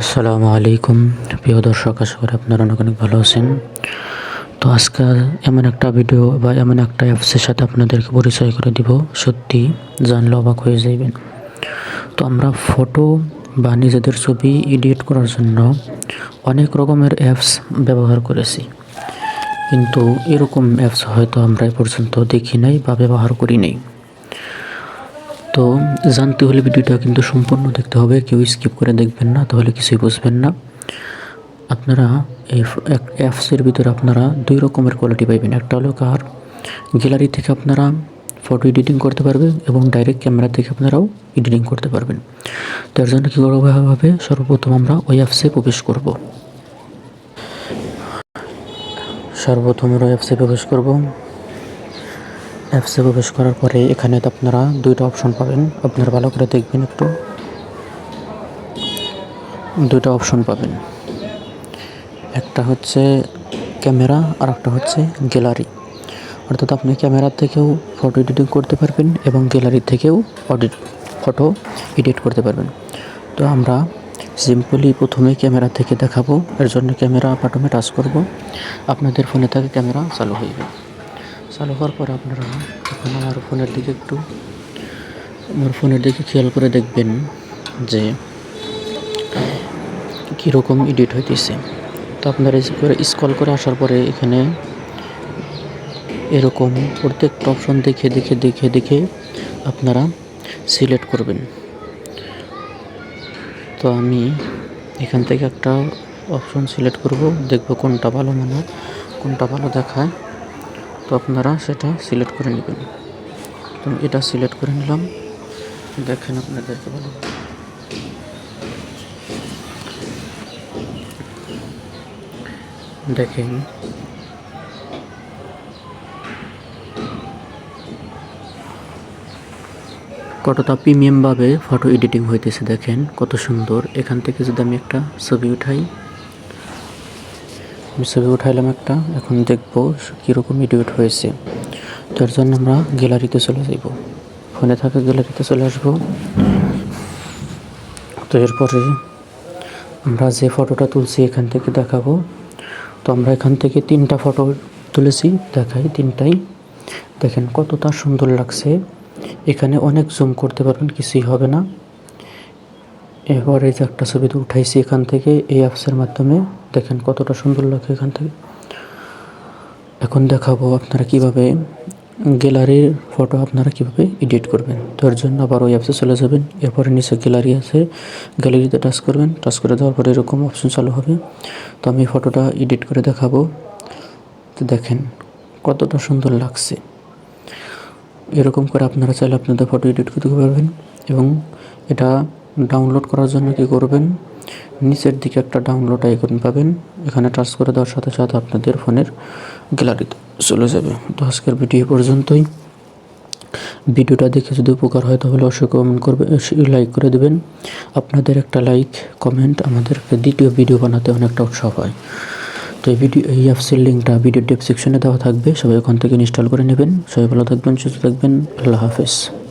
আসসালামু আলাইকুম। প্রিয় দর্শক, আশা করি আপনারা অনেক অনেক ভালো আছেন। তো আজকে এমন একটা ভিডিও বা এমন একটা অ্যাপসের সাথে আপনাদেরকে পরিচয় করে দিব। সত্যি জানলে অবাক হয়ে যাবেন তো আমরা ফটো বা নিজেদের ছবি এডিট করার জন্য অনেক রকমের অ্যাপস ব্যবহার করেছি। কিন্তু এরকম অ্যাপস হয়তো আমরা এ পর্যন্ত দেখি নাই বা ব্যবহার করি নাই। তো জানতে হলে ভিডিওটা কিন্তু সম্পূর্ণ দেখতে হবে, কেউ স্কিপ করে দেখবেন না, তাহলে কিছুই বুঝবেন না। আপনারা অ্যাপসের ভিতরে আপনারা দুই রকমের কোয়ালিটি পাইবেন, একটা হলো কার গ্যালারি থেকে আপনারা ফটো এডিটিং করতে পারবেন এবং ডাইরেক্ট ক্যামেরা থেকে আপনারাও এডিটিং করতে পারবেন। তার জন্য কী করব হবে সর্বপ্রথম আমরা ওই অ্যাপসে প্রবেশ করব। সর্বপ্রথম আমরা অ্যাপসে প্রবেশ করব। অ্যাপসে প্রবেশ করার পরে এখানে তো আপনারা দুইটা অপশন পাবেন। আপনারা ভালো করে দেখবেন একটু। দুইটা অপশন পাবেন। একটা হচ্ছে ক্যামেরা, আর একটা হচ্ছে গ্যালারি। অর্থাৎ আপনি ক্যামেরা থেকেও ফটো এডিটিং করতে পারবেন এবং গ্যালারি থেকেও অডিট ফটো এডিট করতে পারবেন। তো আমরা সিম্পলি প্রথমে ক্যামেরা থেকে দেখাবো। এর জন্য ক্যামেরা বাটনে টাচ করব। আপনাদের ফোনে থাকে ক্যামেরা চালু হয়ে যাবে চালু হওয়ার পর আপনারা এখন আমার ফোনের দিকে একটু, আমার ফোনের দিকে খেয়াল করে দেখবেন যে কীরকম এডিট হইতেছে। তো আপনারা স্কল করে আসার পরে এখানে এরকম প্রত্যেকটা অপশন দেখে দেখে দেখে দেখে আপনারা সিলেক্ট করবেন। তো আমি এখান থেকে একটা অপশন সিলেক্ট করব, দেখব কোনটা ভালো মনে কোনটা ভালো দেখায়। তো আপনারা সেটা সিলেক্ট করে নেবেন। তো এটা সিলেক্ট করে নিলাম। দেখেন আপনাদেরকে ভালো। দেখেন। কতটা প্রিমিয়ামভাবে ফটো এডিটিং হইতেছে দেখেন, কত সুন্দর। এখান থেকে যদি আমি একটা ছবি উঠাই ছবি উঠাইলাম একটা, এখন দেখব কীরকম এডিট হয়েছে। তার জন্য আমরা গ্যালারিতে চলে যাব ফোনে থাকা গ্যালারিতে চলে আসব। তো এরপরে আমরা যে ফটোটা তুলছি এখান থেকে দেখাবো। তো আমরা এখান থেকে তিনটা ফটো তুলেছি, দেখাই তিনটাই। দেখেন কতটা সুন্দর লাগছে। এখানে অনেক জুম করতে পারবেন, কিছুই হবে না। এবার এই যে একটা ছবি উঠাইছি এখান থেকে, এই অ্যাপসের মাধ্যমে। দেখেন কতটা সুন্দর লাগে এখান থেকে। এখন দেখাবো আপনারা কীভাবে গ্যালারির ফটো আপনারা কীভাবে এডিট করবেন। তো এর জন্য আবার ওই অ্যাপসে চলে যাবেন। এরপরে নিচে গ্যালারি আছে গ্যালারিতে টাচ করবেন। টাচ করে দেওয়ার পরে এরকম অপশন চালু হবে। তো আমি ফটোটা এডিট করে দেখাবো। তো দেখেন কতটা সুন্দর লাগছে। এরকম করে আপনারা চাইলে আপনাদের ফটো এডিট করতে পারবেন। এবং এটা ডাউনলোড করার জন্য কি করবেন? নিচের দিকে একটা ডাউনলোড আইকন পাবেন। এখানে টাচ করে দেওয়ার সাথে সাথে আপনাদের ফোনের গ্যালারিতে চলে যাবে। তো আজকের ভিডিও পর্যন্তই। ভিডিওটা দেখে যদি উপকার হয় তাহলে অবশ্যই কমেন্ট করবে লাইক করে দেবেন। আপনাদের একটা লাইক কমেন্ট আমাদেরকে দ্বিতীয় ভিডিও বানাতে অনেকটা উৎসাহ হয় তো এই ভিডিও, এই অ্যাপসের লিঙ্কটা ভিডিও ডেসক্রিপশনে দেওয়া থাকবে। সবাই ওখান থেকে ইনস্টল করে নেবেন। সবাই ভালো থাকবেন, সুস্থ থাকবেন। আল্লাহ হাফেজ।